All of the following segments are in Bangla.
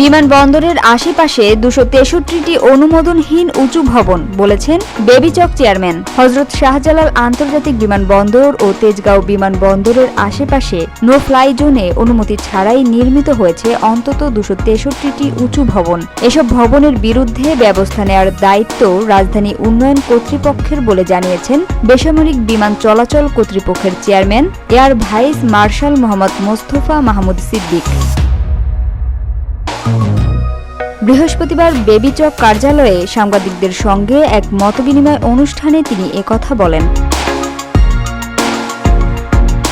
বিমানবন্দরের আশেপাশে দুশো তেষট্টিটি অনুমোদনহীন উঁচু ভবন, বলেছেন বেবিচক চেয়ারম্যান। হজরত শাহজালাল আন্তর্জাতিক বিমানবন্দর ও তেজগাঁও বিমানবন্দরের আশেপাশে নো ফ্লাই জোনে অনুমতি ছাড়াই নির্মিত হয়েছে অন্তত দুশো তেষট্টিটি উঁচু ভবন। এসব ভবনের বিরুদ্ধে ব্যবস্থা নেওয়ার দায়িত্ব রাজধানী উন্নয়ন কর্তৃপক্ষের বলে জানিয়েছেন বেসামরিক বিমান চলাচল কর্তৃপক্ষের chairman, air vice marshal Mohammad Mostafa Mahmud Siddique. বৃহস্পতিবার বেবিচক কার্যালয়ে সাংবাদিকদের সঙ্গে এক মতবিনিময় অনুষ্ঠানে তিনি একথা বলেন।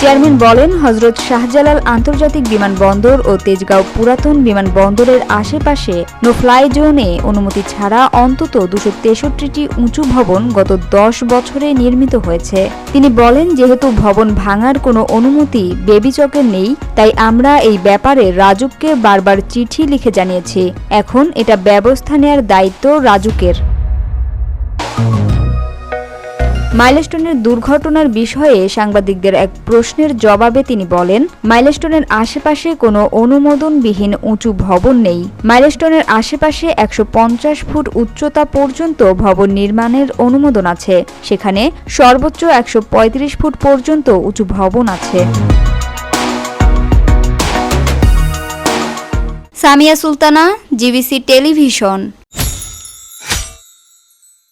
চেয়ারম্যান বলেন, হজরত শাহজালাল আন্তর্জাতিক বিমানবন্দর ও তেজগাঁও পুরাতন বিমানবন্দরের আশেপাশে নো ফ্লাই জোনে অনুমতি ছাড়া অন্তত দুশো তেষট্টিটি উঁচু ভবন গত দশ বছরে নির্মিত হয়েছে। তিনি বলেন, যেহেতু ভবন ভাঙার কোনো অনুমতি বেবিচকের নেই, তাই আমরা এই ব্যাপারে রাজুককে বারবার চিঠি লিখে জানিয়েছি। এখন এটা ব্যবস্থা নেয়ার দায়িত্ব রাজুকের। মাইলস্টোনের দুর্ঘটনার বিষয়ে সাংবাদিকদের এক প্রশ্নের জবাবে তিনি বলেন, মাইলস্টোনের আশেপাশে কোনো অনুমোদনবিহীন উঁচু ভবন নেই। মাইলস্টোনের আশেপাশে একশো পঞ্চাশ ফুট উচ্চতা পর্যন্ত ভবন নির্মাণের অনুমোদন আছে। সেখানে সর্বোচ্চ একশো পঁয়ত্রিশ ফুট পর্যন্ত উঁচু ভবন আছে। Samia Sultana, GBC television.